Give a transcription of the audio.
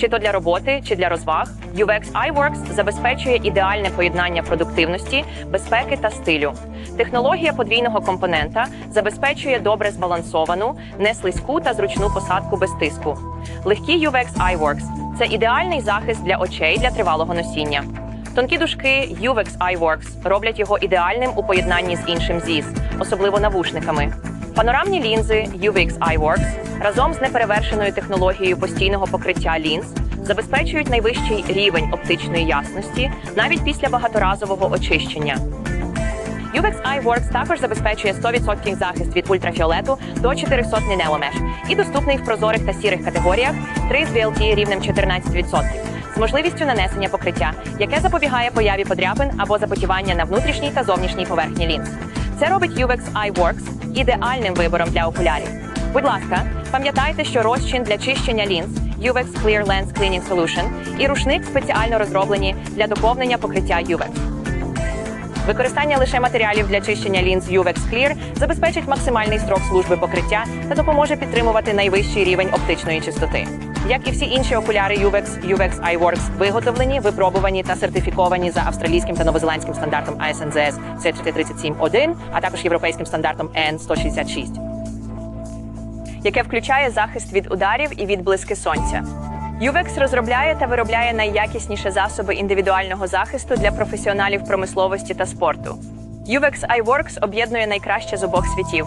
Чи то для роботи, чи для розваг, UVX iWorks забезпечує ідеальне поєднання продуктивності, безпеки та стилю. Технологія подвійного компонента забезпечує добре збалансовану, неслизьку та зручну посадку без тиску. Легкі UVX iWorks – це ідеальний захист для очей для тривалого носіння. Тонкі дужки UVX iWorks роблять його ідеальним у поєднанні з іншим ZIS, особливо навушниками. Панорамні лінзи UVX iWorks разом з неперевершеною технологією постійного покриття лінз забезпечують найвищий рівень оптичної ясності навіть після багаторазового очищення. UVX iWorks також забезпечує 100% захист від ультрафіолету до 400 нінеломеш і доступний в прозорих та сірих категоріях 3 з VLT рівнем 14% з можливістю нанесення покриття, яке запобігає появі подряпин або запотівання на внутрішній та зовнішній поверхні лінз. Це робить UVX iWorks ідеальним вибором для окулярів. Будь ласка, пам'ятайте, що розчин для чищення лінз UVX Clear Lens Cleaning Solution і рушник спеціально розроблені для доповнення покриття UVX. Використання лише матеріалів для чищення лінз UVX Clear забезпечить максимальний строк служби покриття та допоможе підтримувати найвищий рівень оптичної чистоти. Як і всі інші окуляри UVX, UVX iWorks виготовлені, випробувані та сертифіковані за австралійським та новозеландським стандартом ASNZS C437.1, а також європейським стандартом N166 яке включає захист від ударів і від блиски сонця. UVEX розробляє та виробляє найякісніші засоби індивідуального захисту для професіоналів промисловості та спорту. UVEX iWorks об'єднує найкраще з обох світів